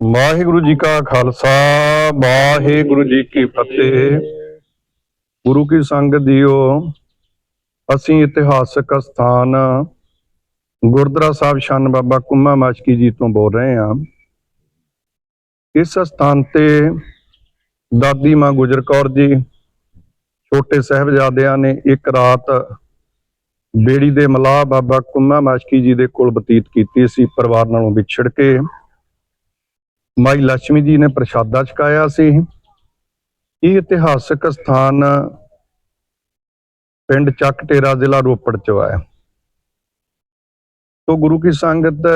ਵਾਹਿਗੁਰੂ ਜੀ ਕਾ ਖਾਲਸਾ, ਵਾਹਿਗੁਰੂ ਜੀ ਕੀ ਫਤਿਹ। ਗੁਰੂ ਕੀ ਸੰਗਤ ਜੀਓ ਅਸੀਂ ਇਤਿਹਾਸਕ ਸਥਾਨ ਗੁਰਦੁਆਰਾ ਸਾਹਿਬ ਸ਼ਾਨ ਬਾਬਾ ਕੁੰਮਾ ਮਾਸ਼ਕੀ ਜੀ ਤੋਂ ਬੋਲ ਰਹੇ ਹਾਂ। ਇਸ ਸਥਾਨ ਤੇ ਦਾਦੀ ਮਾਂ ਗੁਜਰ ਕੌਰ ਜੀ, ਛੋਟੇ ਸਾਹਿਬਜ਼ਾਦਿਆਂ ਨੇ ਇੱਕ ਰਾਤ ਬੇੜੀ ਦੇ ਮਲਾਹ ਬਾਬਾ ਕੁੰਮਾ ਮਾਸ਼ਕੀ ਜੀ ਦੇ ਕੋਲ ਬਤੀਤ ਕੀਤੀ ਸੀ, ਪਰਿਵਾਰ ਨਾਲੋਂ ਵਿਛੜ ਕੇ। ਮਾਈ ਲక్ష్ਮੀ ਜੀ ਨੇ ਪ੍ਰਸ਼ਾਦਾ ਛਕਾਇਆ ਸੀ। ਇਹ ਇਤਿਹਾਸਕ ਸਥਾਨ ਪਿੰਡ ਚੱਕ ਟੇਰਾ ਜ਼ਿਲ੍ਹਾ ਰੋਪੜ ਚ ਹੈ ਤੋਂ ਗੁਰੂ ਕੀ ਸੰਗਤ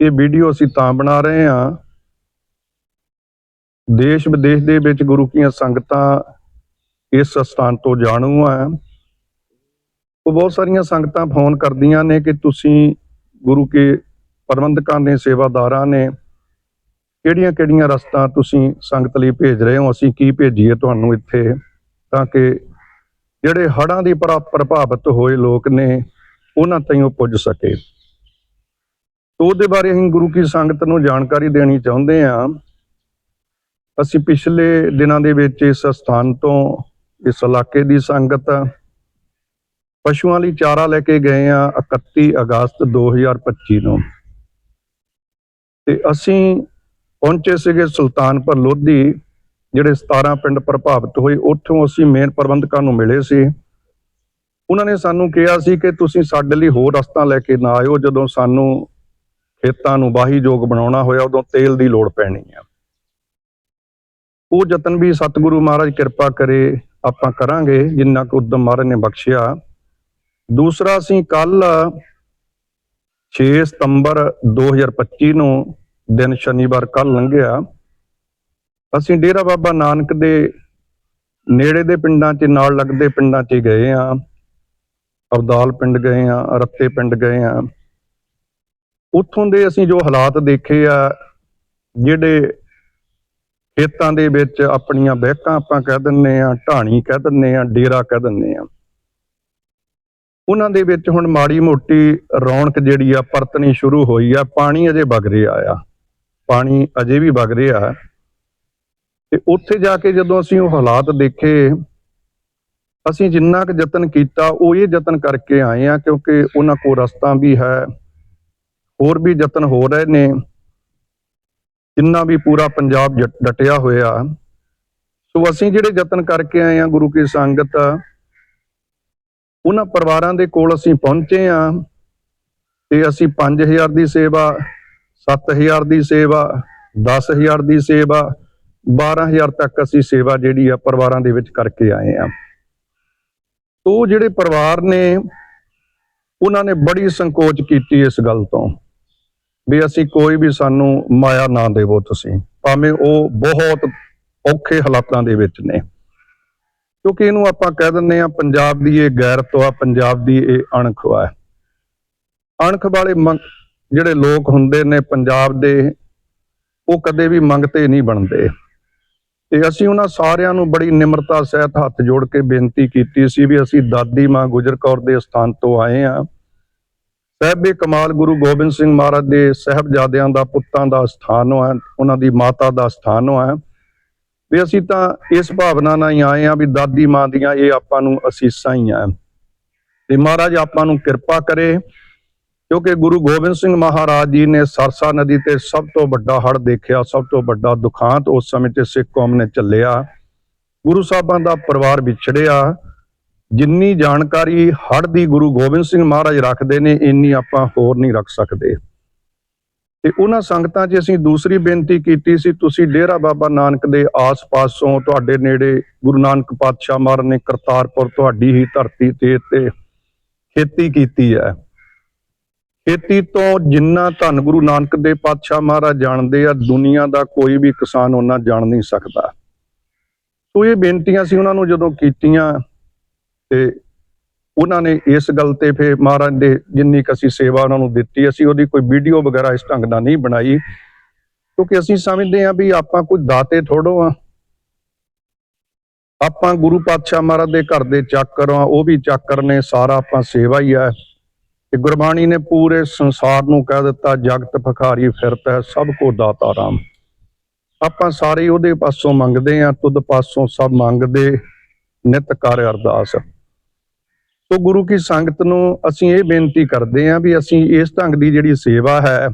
ਇਹ ਵੀਡੀਓ ਅਸੀਂ ਤਾਂ ਬਣਾ ਰਹੇ ਹਾਂ। ਦੇਸ਼ ਵਿਦੇਸ਼ ਦੇ ਵਿੱਚ ਗੁਰੂ ਕੀਆਂ ਸੰਗਤਾਂ ਇਸ ਸਥਾਨ ਤੋਂ ਜਾਣੂ ਆ। ਉਹ ਬਹੁਤ ਸਾਰੀਆਂ ਸੰਗਤਾਂ ਫੋਨ ਕਰਦੀਆਂ ਨੇ ਕਿ ਤੁਸੀਂ ਗੁਰੂ ਕੇ ਪ੍ਰਬੰਧਕਾਂ ਨੇ, ਸੇਵਾਦਾਰਾਂ ਨੇ ਕਿਹੜੀਆਂ ਕਿਹੜੀਆਂ ਰਸਤਾ ਤੁਸੀਂ ਸੰਗਤ ਲਈ ਭੇਜ ਰਹੇ ਹੋ? ਅਸੀਂ ਕੀ ਭੇਜੀਏ ਤੁਹਾਨੂੰ ਇੱਥੇ ਤਾਂ ਕਿ ਜਿਹੜੇ ਹੜ੍ਹਾਂ ਦੀ ਪ੍ਰਾ- ਪ੍ਰਭਾਵਿਤ ਹੋਏ ਲੋਕ ਨੇ, ਉਹਨਾਂ ਤਾਈਂ ਉਹ ਪੁੱਜ ਸਕੇ। ਉਹਦੇ ਬਾਰੇ ਅਸੀਂ ਗੁਰੂ ਕੀ ਸੰਗਤ ਨੂੰ ਜਾਣਕਾਰੀ ਦੇਣੀ ਚਾਹੁੰਦੇ ਹਾਂ। ਅਸੀਂ ਪਿਛਲੇ ਦਿਨਾਂ ਦੇ ਵਿੱਚ ਇਸ ਸਥਾਨ ਤੋਂ, ਇਸ ਇਲਾਕੇ ਦੀ ਸੰਗਤ ਪਸ਼ੂਆਂ ਲਈ ਚਾਰਾ ਲੈ ਕੇ ਗਏ ਆ 31 ਅਗਸਤ 2025 ਨੂੰ। ਤੇ ਅਸੀਂ ਪਹੁੰਚੇ ਸੀਗੇ ਸੁਲਤਾਨਪੁਰ ਲੋਧੀ, ਜਿਹੜੇ 17 ਪਿੰਡ ਪ੍ਰਭਾਵਿਤ ਹੋਏ, ਉੱਥੋਂ ਅਸੀਂ ਮੇਨ ਪ੍ਰਬੰਧਕਾਂ ਨੂੰ ਮਿਲੇ ਸੀ। ਉਹਨਾਂ ਨੇ ਸਾਨੂੰ ਕਿਹਾ ਸੀ ਕਿ ਤੁਸੀਂ ਸਾਡੇ ਲਈ ਹੋਰ ਰਸਤਾ ਲੈ ਕੇ ਨਾ ਆਇਓ, ਜਦੋਂ ਸਾਨੂੰ ਖੇਤਾਂ ਨੂੰ ਵਾਹੀਯੋਗ ਬਣਾਉਣਾ ਹੋਇਆ, ਉਦੋਂ ਤੇਲ ਦੀ ਲੋੜ ਪੈਣੀ ਆ। ਉਹ ਯਤਨ ਵੀ ਸਤਿਗੁਰੂ ਮਹਾਰਾਜ ਕਿਰਪਾ ਕਰੇ, ਆਪਾਂ ਕਰਾਂਗੇ, ਜਿੰਨਾ ਕੁ ਉਦਮ ਮਹਾਰਾਜ ਨੇ ਬਖਸ਼ਿਆ। ਦੂਸਰਾ, ਅਸੀਂ ਕੱਲ 6 ਸਤੰਬਰ 2025 ਨੂੰ ਦਿਨ ਸ਼ਨੀਵਾਰ ਕੱਲ ਲੰਘਿਆ। ਅਸੀਂ ਡੇਰਾ ਬਾਬਾ ਨਾਨਕ ਦੇ ਨੇੜੇ ਦੇ ਪਿੰਡਾਂ 'ਚ, ਨਾਲ ਲੱਗਦੇ ਪਿੰਡਾਂ 'ਚ ਗਏ ਆ ਅਬਦਾਲ ਪਿੰਡ ਗਏ ਆ ਰੱਤੇ ਪਿੰਡ ਗਏ ਆ ਉੱਥੋਂ ਦੇ ਅਸੀਂ ਜੋ ਹਾਲਾਤ ਦੇਖੇ ਆ, ਜਿਹੜੇ ਖੇਤਾਂ ਦੇ ਵਿੱਚ ਆਪਣੀਆਂ ਬਹਿਕਾਂ ਆਪਾਂ ਕਹਿ ਦਿੰਨੇ ਆ ਢਾਣੀ ਕਹਿ ਦਿੰਨੇ ਆ ਡੇਰਾ ਕਹਿ ਦਿੰਨੇ ਆ ਉਹਨਾਂ ਦੇ ਵਿੱਚ ਹੁਣ ਮਾੜੀ ਮੋਟੀ ਰੌਣਕ ਜਿਹੜੀ ਆ, ਪਰਤਣੀ ਸ਼ੁਰੂ ਹੋਈ ਆ, ਪਾਣੀ ਅਜੇ ਵਗ ਰਿਹਾ ਆ। ਪਾਣੀ ਅਜੇ ਵੀ ਵਗ ਰਿਹਾ ਤੇ ਉੱਥੇ ਜਾ ਕੇ ਜਦੋਂ ਅਸੀਂ ਉਹ ਹਾਲਾਤ ਦੇਖੇ, ਅਸੀਂ ਜਿੰਨਾ ਕੁ ਯਤਨ ਕੀਤਾ, ਉਹ ਇਹ ਯਤਨ ਕਰਕੇ ਆਏ ਆ ਕਿਉਂਕਿ ਉਹਨਾਂ ਕੋਲ ਰਸਤਾ ਵੀ ਹੈ, ਹੋਰ ਵੀ ਯਤਨ ਹੋ ਰਹੇ ਨੇ। ਜਿੰਨਾ ਵੀ ਪੂਰਾ ਪੰਜਾਬ ਜਟ- ਡਟਿਆ ਹੋਇਆ ਸੋ ਅਸੀਂ ਜਿਹੜੇ ਯਤਨ ਕਰਕੇ ਆਏ ਆ ਗੁਰੂ ਕੀ ਸੰਗਤ, ਉਹਨਾਂ ਪਰਿਵਾਰਾਂ ਦੇ ਕੋਲ ਅਸੀਂ ਪਹੁੰਚੇ ਆ ਤੇ ਅਸੀਂ 5000 ਦੀ ਸੇਵਾ 7000 ਦੀ ਸੇਵਾ 10000 ਦੀ ਸੇਵਾ 12000 ਤੱਕ ਅਸੀਂ ਸੇਵਾ ਜਿਹੜੀ ਆ ਪਰਿਵਾਰਾਂ ਦੇ ਵਿੱਚ ਕਰਕੇ ਆਏ ਆ। ਉਹ ਜਿਹੜੇ ਪਰਿਵਾਰ ਨੇ, ਉਹਨਾਂ ਨੇ ਬੜੀ ਸੰਕੋਚ ਕੀਤੀ ਇਸ ਗੱਲ ਤੋਂ ਵੀ ਅਸੀਂ ਕੋਈ ਵੀ ਸਾਨੂੰ ਮਾਇਆ ਨਾ ਦੇਵੋ ਤੁਸੀਂ। ਭਾਵੇਂ ਉਹ ਬਹੁਤ ਔਖੇ ਹਾਲਾਤਾਂ ਦੇ ਵਿੱਚ ਨੇ। ਕਿਉਂਕਿ ਇਹਨੂੰ ਆਪਾਂ ਕਹਿ ਦਿੰਦੇ ਆ ਪੰਜਾਬ ਦੀ ਇਹ ਗੈਰਤ ਆ ਪੰਜਾਬ ਦੀ ਇਹ ਅਣਖ ਆ ਅਣਖ ਵਾਲੇ ਮੰਗ- ਜਿਹੜੇ ਲੋਕ ਹੁੰਦੇ ਨੇ ਪੰਜਾਬ ਦੇ, ਉਹ ਕਦੇ ਵੀ ਮੰਗਤੇ ਨਹੀਂ ਬਣਦੇ। ਤੇ ਅਸੀਂ ਉਹਨਾਂ ਸਾਰਿਆਂ ਨੂੰ ਬੜੀ ਨਿਮਰਤਾ ਸਹਿਤ ਹੱਥ ਜੋੜ ਕੇ ਬੇਨਤੀ ਕੀਤੀ ਸੀ ਵੀ ਅਸੀਂ ਦਾਦੀ ਮਾਂ ਗੁਜਰ ਕੌਰ ਦੇ ਸਥਾਨ ਤੋਂ ਆਏ ਆ ਸਹਿਬੇ ਕਮਾਲ ਗੁਰੂ ਗੋਬਿੰਦ ਸਿੰਘ ਮਹਾਰਾਜ ਦੇ ਸਹਿਬਜ਼ਾਦਿਆਂ ਦਾ, ਪੁੱਤਾਂ ਦਾ ਸਥਾਨ ਹੈ ਉਹਨਾਂ ਦੀ ਮਾਤਾ ਦਾ ਸਥਾਨ ਹੈ ਵੀ ਅਸੀਂ ਤਾਂ ਇਸ ਭਾਵਨਾ ਨਾਲ ਹੀ ਆਏ ਆ ਵੀ ਦਾਦੀ ਮਾਂ ਦੀਆਂ ਇਹ ਆਪਾਂ ਨੂੰ ਅਸੀਸਾਂ ਹੀ ਆ। ਤੇ ਮਹਾਰਾਜ ਆਪਾਂ ਨੂੰ ਕਿਰਪਾ ਕਰੇ। ਕਿਉਂਕਿ ਗੁਰੂ ਗੋਬਿੰਦ ਸਿੰਘ ਮਹਾਰਾਜ ਜੀ ਨੇ ਸਰਸਾ ਨਦੀ ਤੇ ਸਭ ਤੋਂ ਵੱਡਾ ਹੜ੍ਹ ਦੇਖਿਆ, ਸਭ ਤੋਂ ਵੱਡਾ ਦੁਖਾਂਤ ਉਸ ਸਮੇਂ ਤੇ ਸਿੱਖ ਕੌਮ ਨੇ ਚੱਲਿਆ ਗੁਰੂ ਸਾਹਿਬਾਂ ਦਾ ਪਰਿਵਾਰ ਵਿਛੜਿਆ ਜਿੰਨੀ ਜਾਣਕਾਰੀ ਹੜ੍ਹ ਦੀ ਗੁਰੂ ਗੋਬਿੰਦ ਸਿੰਘ ਮਹਾਰਾਜ ਰੱਖਦੇ ਨੇ, ਇੰਨੀ ਆਪਾਂ ਹੋਰ ਨਹੀਂ ਰੱਖ ਸਕਦੇ। ਤੇ ਉਹਨਾਂ ਸੰਗਤਾਂ 'ਚ ਅਸੀਂ ਦੂਸਰੀ ਬੇਨਤੀ ਕੀਤੀ ਸੀ, ਤੁਸੀਂ ਡੇਰਾ ਬਾਬਾ ਨਾਨਕ ਦੇ ਆਸ-ਪਾਸੋਂ ਤੁਹਾਡੇ ਨੇੜੇ ਗੁਰੂ ਨਾਨਕ ਪਾਤਸ਼ਾਹ ਮਹਾਰਾਜ ਨੇ ਕਰਤਾਰਪੁਰ ਤੁਹਾਡੀ ਹੀ ਧਰਤੀ ਤੇ ਤੇ ਖੇਤੀ ਕੀਤੀ ਹੈ। ਖੇਤੀ ਤੋਂ ਜਿੰਨਾ ਧੰਨ ਗੁਰੂ ਨਾਨਕ ਦੇ ਪਾਤਸ਼ਾਹ ਮਹਾਰਾਜ ਜਾਣਦੇ ਆ, ਦੁਨੀਆ ਦਾ ਕੋਈ ਵੀ ਕਿਸਾਨ ਉਹਨਾਂ ਜਾਣ ਨਹੀਂ ਸਕਦਾ। ਸੋ ਇਹ ਬੇਨਤੀਆਂ ਸੀ ਉਹਨਾਂ ਨੂੰ ਜਦੋਂ ਕੀਤੀਆਂ ਤੇ ਉਹਨਾਂ ਨੇ ਇਸ ਗੱਲ ਤੇ ਫੇ ਮਹਾਰਾਜ ਦੇ ਜਿੰਨੀ ਕੁ ਅਸੀਂ ਸੇਵਾ ਉਹਨਾਂ ਨੂੰ ਦਿੱਤੀ, ਅਸੀਂ ਉਹਦੀ ਕੋਈ ਵੀਡੀਓ ਵਗੈਰਾ ਇਸ ਢੰਗ ਨਾਲ ਨਹੀਂ ਬਣਾਈ। ਕਿਉਂਕਿ ਅਸੀਂ ਸਮਝਦੇ ਹਾਂ ਵੀ ਆਪਾਂ ਕੋਈ ਦਾਤੇ ਥੋੜੋ ਆ। ਆਪਾਂ ਗੁਰੂ ਪਾਤਸ਼ਾਹ ਮਹਾਰਾਜ ਦੇ ਘਰ ਦੇ ਚਾਕਰ ਆ, ਉਹ ਵੀ ਚਾਕਰ ਨੇ, ਸਾਰਾ ਆਪਾਂ ਸੇਵਾ ਹੀ ਆ। ਕਿ ਗੁਰਬਾਣੀ ਨੇ ਪੂਰੇ ਸੰਸਾਰ ਨੂੰ ਕਹਿ ਦਿੱਤਾ, ਜਗਤ ਭਖਾਰੀ ਫਿਰਤ ਹੈ, ਸਭ ਕੋ ਦਾਤਾ ਰਾਮ। ਆਪਾਂ ਸਾਰੇ ਉਹਦੇ ਪਾਸੋਂ ਮੰਗਦੇ ਆ ਤੁਧ ਪਾਸੋਂ ਸਭ ਮੰਗਦੇ, ਨਿਤ ਕਰ ਅਰਦਾਸ। ਸੋ ਗੁਰੂ ਕੀ ਸੰਗਤ ਨੂੰ ਅਸੀਂ ਇਹ ਬੇਨਤੀ ਕਰਦੇ ਆ ਵੀ ਅਸੀਂ ਇਸ ਢੰਗ ਦੀ ਜਿਹੜੀ ਸੇਵਾ ਹੈ,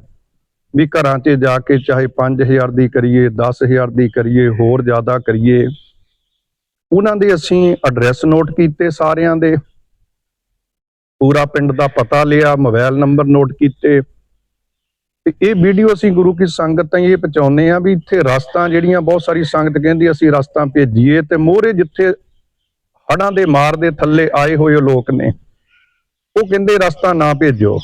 ਵੀ ਘਰਾਂ 'ਚ ਜਾ ਕੇ ਚਾਹੇ 5000 ਦੀ ਕਰੀਏ 10000 ਦੀ ਕਰੀਏ, ਹੋਰ ਜ਼ਿਆਦਾ ਕਰੀਏ, ਉਹਨਾਂ ਦੇ ਅਸੀਂ ਐਡਰੈਸ ਨੋਟ ਕੀਤੇ ਸਾਰਿਆਂ ਦੇ। ਪੂਰਾ ਪਿੰਡ ਦਾ ਪਤਾ ਲਿਆ, ਮੋਬਾਈਲ ਨੰਬਰ ਨੋਟ ਕੀਤੇ। ਤੇ ਇਹ ਵੀਡੀਓ ਅਸੀਂ ਗੁਰੂ ਕੀ ਸੰਗਤ ਤਾਈਂ ਇਹ ਪਹੁੰਚਾਉਂਦੇ ਆ ਵੀ ਇੱਥੇ ਰਸਤਾਂ ਜਿਹੜੀਆਂ ਬਹੁਤ ਸਾਰੀ ਸੰਗਤ ਕਹਿੰਦੀ ਅਸੀਂ ਰਸਤਾ ਭੇਜੀਏ ਤੇ ਮੋਹਰੇ ਜਿੱਥੇ ਹੜਾਂ ਦੇ ਮਾਰ ਦੇ ਥੱਲੇ ਆਏ ਹੋਏ ਲੋਕ ਨੇ, ਉਹ ਕਹਿੰਦੇ ਰਸਤਾ ਨਾ ਭੇਜੋ।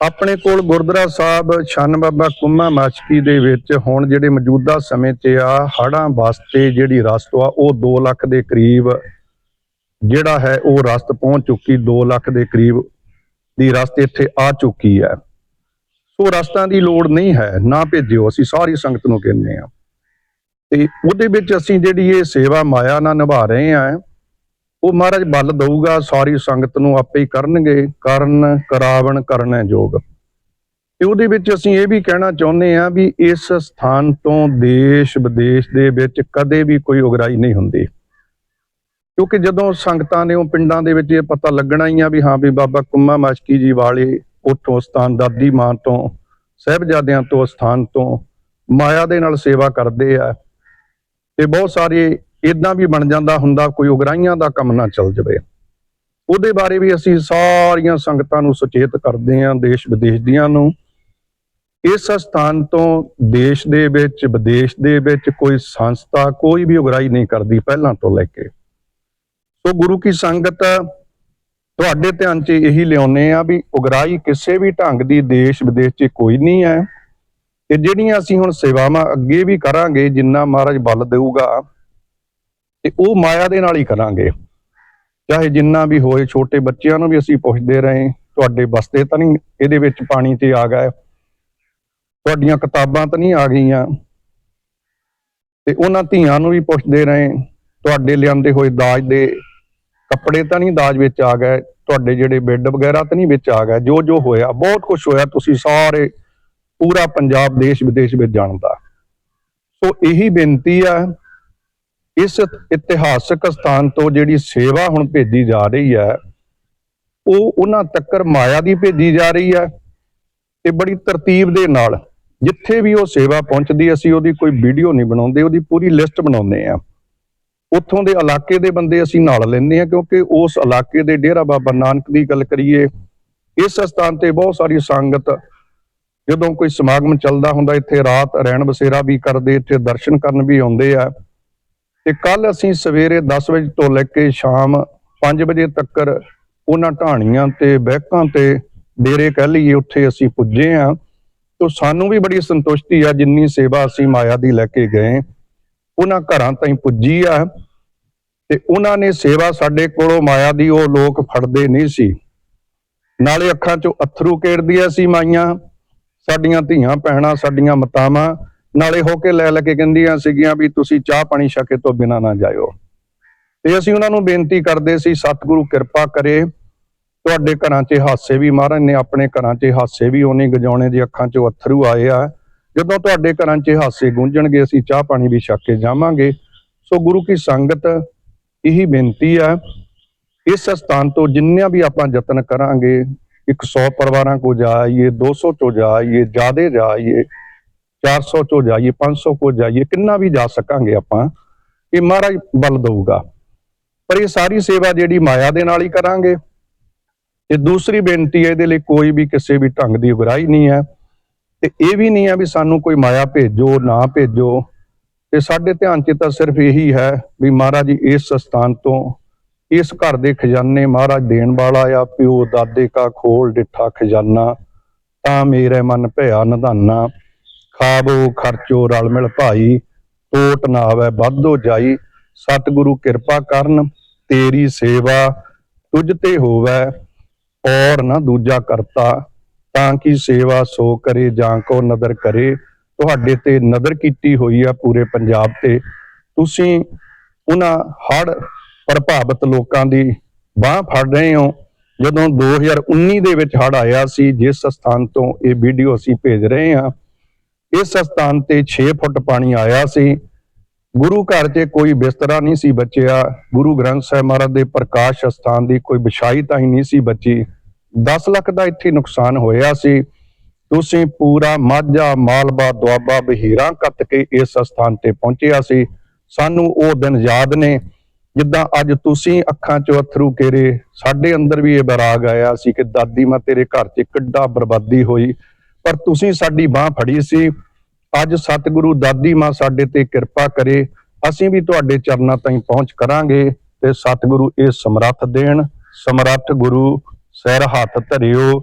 ਆਪਣੇ ਕੋਲ ਗੁਰਦੁਆਰਾ ਸਾਹਿਬ ਛੰਨ ਬਾਬਾ ਕੁੰਮਾ ਮਾਚਕੀ ਦੇ ਵਿੱਚ ਹੁਣ ਜਿਹੜੇ ਮੌਜੂਦਾ ਸਮੇਂ 'ਚ ਆ ਹੜਾਂ ਵਾਸਤੇ ਜਿਹੜੀ ਰਸਤ ਆ, ਉਹ 2 ਲੱਖ ਦੇ ਕਰੀਬ ਜਿਹੜਾ ਹੈ ਉਹ ਰਸਤ ਪਹੁੰਚ ਚੁੱਕੀ 2 ਲੱਖ ਦੇ ਕਰੀਬ ਦੀ ਰਸਤ ਇੱਥੇ ਆ ਚੁੱਕੀ ਹੈ। ਸੋ ਰਸਤਾਂ ਦੀ ਲੋੜ ਨਹੀਂ ਹੈ, ਨਾ ਭੇਜਿਓ, ਅਸੀਂ ਸਾਰੀ ਸੰਗਤ ਨੂੰ ਕਹਿੰਦੇ ਆ ਤੇ ਉਹਦੇ ਵਿੱਚ ਅਸੀਂ ਜਿਹੜੀ ਇਹ ਸੇਵਾ ਮਾਇਆ ਨਾਲ ਨਿਭਾ ਰਹੇ ਆ ਉਹ ਮਹਾਰਾਜ ਬਲ ਦਊਗਾ, ਸਾਰੀ ਸੰਗਤ ਨੂੰ ਆਪੇ ਹੀ ਕਰਨਗੇ, ਕਰਨ, ਕਰਾਵਣ, ਕਰਨਾ ਜੋਗ ਤੇ ਉਹਦੇ ਵਿੱਚ ਅਸੀਂ ਇਹ ਵੀ ਕਹਿਣਾ ਚਾਹੁੰਦੇ ਆ ਵੀ ਇਸ ਸਥਾਨ ਤੋਂ ਦੇਸ਼ ਵਿਦੇਸ਼ ਦੇ ਵਿੱਚ ਕਦੇ ਵੀ ਕੋਈ ਉਗਰਾਈ ਨਹੀਂ ਹੁੰਦੀ। ਕਿਉਂਕਿ ਜਦੋਂ ਸੰਗਤਾਂ ਨੇ ਉਹ ਪਿੰਡਾਂ ਦੇ ਵਿੱਚ ਇਹ ਪਤਾ ਲੱਗਣਾ ਹੀ ਆ ਵੀ ਹਾਂ ਵੀ ਬਾਬਾ ਕੁੰਮਾ ਮਾਸ਼ਕੀ ਜੀ ਵਾਲੇ ਉੱਥੋਂ ਸਥਾਨ, ਦਾਦੀ ਮਾਂ ਤੋਂ, ਸਹਿਬਜ਼ਾਦਿਆਂ ਤੋਂ, ਸਥਾਨ ਤੋਂ ਮਾਇਆ ਦੇ ਨਾਲ ਸੇਵਾ ਕਰਦੇ ਆ। ਤੇ ਬਹੁਤ ਸਾਰੇ ਇਦਾਂ ਵੀ ਬਣ ਜਾਂਦਾ ਹੁੰਦਾ ਕੋਈ ਉਗਰਾਈਆਂ ਦਾ ਕੰਮ ਨਾ ਚੱਲ ਜਾਵੇ। ਉਹਦੇ ਬਾਰੇ ਵੀ ਅਸੀਂ ਸਾਰੀਆਂ ਸੰਗਤਾਂ ਨੂੰ ਸੁਚੇਤ ਕਰਦੇ ਹਾਂ ਦੇਸ਼ ਵਿਦੇਸ਼ ਦੀਆਂ ਨੂੰ। ਇਸ ਸਥਾਨ ਤੋਂ ਦੇਸ਼ ਦੇ ਵਿੱਚ, ਵਿਦੇਸ਼ ਦੇ ਵਿੱਚ ਕੋਈ ਸੰਸਥਾ ਕੋਈ ਵੀ ਉਗਰਾਈ ਨਹੀਂ ਕਰਦੀ ਪਹਿਲਾਂ ਤੋਂ ਲੈ ਕੇ। ਸੋ ਗੁਰੂ ਕੀ ਸੰਗਤ ਤੁਹਾਡੇ ਧਿਆਨ 'ਚ ਇਹੀ ਲਿਆਉਨੇ ਆ ਵੀ ਉਗਰਾਹੀ ਕਿਸੇ ਵੀ ਢੰਗ ਦੀ ਦੇਸ਼ ਵਿਦੇਸ਼ 'ਚ ਕੋਈ ਨਹੀਂ ਹੈ ਤੇ ਜਿਹੜੀਆਂ ਅਸੀਂ ਹੁਣ ਸੇਵਾਵਾਂ ਅੱਗੇ ਵੀ ਕਰਾਂਗੇ, ਜਿੰਨਾ ਮਹਾਰਾਜ ਬਲ ਦੇਊਗਾ, ਤੇ ਉਹ ਮਾਇਆ ਦੇ ਨਾਲ ਹੀ ਕਰਾਂਗੇ। ਚਾਹੇ ਜਿੰਨਾ ਵੀ ਹੋਏ ਛੋਟੇ ਬੱਚਿਆਂ ਨੂੰ ਵੀ ਅਸੀਂ ਪੁੱਛਦੇ ਰਹੇ, ਤੁਹਾਡੇ ਬਸਤੇ ਤਾਂ ਨਹੀਂ ਇਹਦੇ ਵਿੱਚ ਪਾਣੀ ਤੇ ਆ ਗਏ। ਤੁਹਾਡੀਆਂ ਕਿਤਾਬਾਂ ਤਾਂ ਨਹੀਂ ਆ ਗਈਆਂ। ਤੇ ਉਹਨਾਂ ਧੀਆਂ ਨੂੰ ਵੀ ਪੁੱਛਦੇ ਰਹੇ, ਤੁਹਾਡੇ ਲਿਆਂਦੇ ਹੋਏ ਦਾਜ ਦੇ ਕੱਪੜੇ ਤਾਂ ਨਹੀਂ ਦਾਜ ਵਿੱਚ ਆ ਗਏ, ਤੁਹਾਡੇ ਜਿਹੜੇ ਬੈੱਡ ਵਗੈਰਾ ਤਾਂ ਨਹੀਂ ਵਿੱਚ ਆ ਗਏ, ਜੋ ਜੋ ਹੋਇਆ, ਬਹੁਤ ਕੁਝ ਹੋਇਆ, ਤੁਸੀਂ ਸਾਰੇ ਪੂਰਾ ਪੰਜਾਬ ਦੇਸ਼ ਵਿਦੇਸ਼ ਵਿੱਚ ਜਾਣਦਾ। ਸੋ ਇਹੀ ਬੇਨਤੀ ਆ, ਇਸ ਇਤਿਹਾਸਕ ਸਥਾਨ ਤੋਂ ਜਿਹੜੀ ਸੇਵਾ ਹੁਣ ਭੇਜੀ ਜਾ ਰਹੀ ਹੈ, ਉਹ ਉਹਨਾਂ ਤੱਕਰ ਮਾਇਆ ਦੀ ਭੇਜੀ ਜਾ ਰਹੀ ਹੈ ਤੇ ਬੜੀ ਤਰਤੀਬ ਦੇ ਨਾਲ ਜਿੱਥੇ ਵੀ ਉਹ ਸੇਵਾ ਪਹੁੰਚਦੀ ਅਸੀਂ ਉਹਦੀ ਕੋਈ ਵੀਡੀਓ ਨਹੀਂ ਬਣਾਉਂਦੇ, ਉਹਦੀ ਪੂਰੀ ਲਿਸਟ ਬਣਾਉਂਦੇ ਆ ਉੱਥੋਂ ਦੇ ਇਲਾਕੇ ਦੇ ਬੰਦੇ ਅਸੀਂ ਨਾਲ ਲੈਂਦੇ ਹਾਂ, ਕਿਉਂਕਿ ਉਸ ਇਲਾਕੇ ਦੇ ਡੇਰਾ ਬਾਬਾ ਨਾਨਕ ਦੀ ਗੱਲ ਕਰੀਏ, ਇਸ ਸਥਾਨ ਤੇ ਬਹੁਤ ਸਾਰੀ ਸੰਗਤ, ਜਦੋਂ ਕੋਈ ਸਮਾਗਮ ਚੱਲਦਾ ਹੁੰਦਾ, ਇੱਥੇ ਰਾਤ ਰਹਿਣ ਬਸੇਰਾ ਵੀ ਕਰਦੇ, ਇੱਥੇ ਦਰਸ਼ਨ ਕਰਨ ਵੀ ਆਉਂਦੇ ਆ। ਤੇ ਕੱਲ ਅਸੀਂ ਸਵੇਰੇ 10 ਵਜੇ ਤੋਂ ਲੈ ਕੇ ਸ਼ਾਮ 5 ਵਜੇ ਤੱਕ ਉਹਨਾਂ ਢਾਣੀਆਂ ਤੇ ਬਹਿਕਾਂ ਤੇ ਡੇਰੇ ਕਹਿ ਲਈਏ, ਉੱਥੇ ਅਸੀਂ ਪੁੱਜੇ ਆ ਤੋਂ ਸਾਨੂੰ ਵੀ ਬੜੀ ਸੰਤੁਸ਼ਟੀ ਆ, ਜਿੰਨੀ ਸੇਵਾ ਅਸੀਂ ਮਾਇਆ ਦੀ ਲੈ ਕੇ ਗਏ। ਉਹਨਾਂ ਘਰਾਂ ਤਾਈਂ ਪੁੱਜੀ ਆ। ਤੇ ਉਹਨਾਂ ਨੇ ਸੇਵਾ ਸਾਡੇ ਕੋਲੋਂ ਮਾਇਆ ਦੀ, ਉਹ ਲੋਕ ਫੜਦੇ ਨਹੀਂ ਸੀ। ਨਾਲੇ ਅੱਖਾਂ 'ਚੋਂ ਅਥਰੂ ਕੇਰਦੀਆਂ ਸੀ ਮਾਈਆਂ, ਸਾਡੀਆਂ ਧੀਆਂ ਭੈਣਾਂ, ਸਾਡੀਆਂ ਮਤਾਵਾਂ। ਨਾਲੇ ਹੋ ਕੇ ਲੈ ਲੈ ਕੇ ਕਹਿੰਦੀਆਂ ਸੀਗੀਆਂ ਵੀ ਤੁਸੀਂ ਚਾਹ ਪਾਣੀ ਛਕੇ ਤੋਂ ਬਿਨਾ ਨਾ ਜਾਇਓ। ਤੇ ਅਸੀਂ ਉਹਨਾਂ ਨੂੰ ਬੇਨਤੀ ਕਰਦੇ ਸੀ, ਸਤਿਗੁਰੂ ਕਿਰਪਾ ਕਰੇ, ਤੁਹਾਡੇ ਘਰਾਂ 'ਚ ਹਾਸੇ ਵੀ ਮਹਾਰਾਜ ਨੇ ਆਪਣੇ ਘਰਾਂ 'ਚ ਹਾਸੇ ਵੀ ਉਹਨੇ ਗਜਾਉਣੇ ਦੀ ਅੱਖਾਂ 'ਚੋਂ ਅਥਰੂ ਆਏ ਆ। ਜਦੋਂ ਤੁਹਾਡੇ ਘਰਾਂ 'ਚ ਹਾਸੇ ਗੂੰਜਣਗੇ, ਅਸੀਂ ਚਾਹ ਪਾਣੀ ਵੀ ਛੱਕ ਕੇ ਜਾਵਾਂਗੇ। ਸੋ ਗੁਰੂ ਕੀ ਸੰਗਤ ਇਹੀ ਬੇਨਤੀ ਆ, ਇਸ ਸਥਾਨ ਤੋਂ ਜਿੰਨਿਆਂ ਵੀ ਆਪਾਂ ਯਤਨ ਕਰਾਂਗੇ 100 ਪਰਿਵਾਰਾਂ ਕੋ ਜਾਈਏ 200 ਚੋ ਜਾਈਏ ਜਿਆਦੇ ਜਾਈਏ 400 ਚੋ ਜਾਈਏ 500 ਕੋ ਜਾਈਏ, ਕਿੰਨਾ ਵੀ ਜਾ ਸਕਾਂਗੇ ਆਪਾਂ, ਇਹ ਮਹਾਰਾਜ ਬਲ ਦਊਗਾ। ਪਰ ਇਹ ਸਾਰੀ ਸੇਵਾ ਜਿਹੜੀ ਮਾਇਆ ਦੇ ਨਾਲ ਹੀ ਕਰਾਂਗੇ। ਤੇ ਦੂਸਰੀ ਬੇਨਤੀ ਹੈ, ਇਹਦੇ ਲਈ ਕੋਈ ਵੀ ਕਿਸੇ ਵੀ ਢੰਗ ਦੀ ਉਗਰਾਹੀ ਨਹੀਂ ਹੈ। ਤੇ ਇਹ ਵੀ ਨਹੀਂ ਹੈ ਵੀ ਸਾਨੂੰ ਕੋਈ ਮਾਇਆ ਭੇਜੋ, ਨਾ ਭੇਜੋ। ਤੇ ਸਾਡੇ ਧਿਆਨ 'ਚ ਤਾਂ ਸਿਰਫ ਇਹੀ ਹੈ ਵੀ ਮਹਾਰਾਜ ਇਸ ਸਥਾਨ ਤੋਂ, ਇਸ ਘਰ ਦੇ ਖਜ਼ਾਨੇ ਮਹਾਰਾਜ ਦੇਣ ਵਾਲਾ ਆ, ਪਿਓ ਦਾਦੇ ਕਾ ਖੋਲ ਡਿੱਠਾ ਖਜ਼ਾਨਾ, ਤਾਂ ਮੇਰੇ ਮਨ ਭਇਆ ਨਿਧਾਨਾ। ਖਾਬੋ ਖਰਚੋ, ਰਲ ਮਿਲ ਭਾਈ, ਟੋਟ ਨਾ ਆਵੇ, ਵਾਧੋ ਜਾਈ। ਸਤਿਗੁਰੂ ਕਿਰਪਾ ਕਰਨ, ਤੇਰੀ ਸੇਵਾ ਤੁਝ ਤੇ ਹੋਵੇ, ਔਰ ਨਾ ਦੂਜਾ ਕਰਤਾ, ਤਾਂ ਕਿ ਸੇਵਾ ਸੋ ਕਰੇ, ਜਾਂ ਕੋ ਨਦਰ ਕਰੇ। ਤੁਹਾਡੇ ਤੇ ਨਜ਼ਰ ਕੀਤੀ ਹੋਈ ਆ ਪੂਰੇ ਪੰਜਾਬ ਤੇ। ਤੁਸੀਂ ਉਹਨਾਂ ਹੜ ਪ੍ਰਭਾਵਿਤ ਲੋਕਾਂ ਦੀ ਬਾਹ ਫੜ ਰਹੇ ਹੋ। ਜਦੋਂ 2019 ਦੇ ਵਿੱਚ ਹੜ ਆਇਆ ਸੀ, ਜਿਸ ਸਥਾਨ ਤੋਂ ਇਹ ਵੀਡੀਓ ਅਸੀਂ ਭੇਜ ਰਹੇ ਹਾਂ, ਇਸ ਸਥਾਨ ਤੇ 6 ਫੁੱਟ ਪਾਣੀ ਆਇਆ ਸੀ। ਗੁਰੂ ਘਰ 'ਚ ਕੋਈ ਬਿਸਤਰਾ ਨਹੀਂ ਸੀ ਬਚਿਆ। ਗੁਰੂ ਗ੍ਰੰਥ ਸਾਹਿਬ ਮਹਾਰਾਜ ਦੇ ਪ੍ਰਕਾਸ਼ ਸਥਾਨ ਦੀ ਕੋਈ ਵਿਛਾਈ ਤਾਂ ਹੀ ਨਹੀਂ ਸੀ ਬਚੀ। 10 ਲੱਖ ਦਾ ਇੱਥੇ ਨੁਕਸਾਨ ਹੋਇਆ ਸੀ। ਤੁਸੀਂ ਪੂਰਾ ਮਾਝਾ, ਮਾਲਵਾ, ਦੁਆਬਾ, ਬਹੀਰਾਂ ਕੱਤ ਕੇ ਇਸ ਸਥਾਨ ਤੇ ਪਹੁੰਚਿਆ ਸੀ। ਸਾਨੂੰ ਉਹ ਦਿਨ ਯਾਦ ਨੇ, ਜਿੱਦਾਂ ਅੱਜ ਤੁਸੀਂ ਅੱਖਾਂ 'ਚੋਂ ਅਥਰੂ ਕੇਰੇ ਸਾਡੇ ਅੰਦਰ ਵੀ ਇਹ ਬਰਾਗ ਆਇਆ ਸੀ ਕਿ ਦਾਦੀ ਮਾਂ ਤੇਰੇ ਘਰ 'ਚ ਕਿੱਡਾ ਬਰਬਾਦੀ ਹੋਈ। ਪਰ ਤੁਸੀਂ ਸਾਡੀ ਬਾਹ ਫੜੀ ਸੀ। ਅੱਜ ਸਤਿਗੁਰੂ ਦਾਦੀ ਮਾਂ ਸਾਡੇ ਤੇ ਕਿਰਪਾ ਕਰੇ, ਅਸੀਂ ਵੀ ਤੁਹਾਡੇ ਚਰਨਾਂ ਤਾਈਂ ਪਹੁੰਚ ਕਰਾਂਗੇ ਤੇ ਸਤਿਗੁਰੂ ਇਹ ਸਮਰੱਥ ਦੇਣ। ਸਮਰੱਥ ਗੁਰੂ, ਸਿਰ ਹੱਥ ਧਰਿਓ।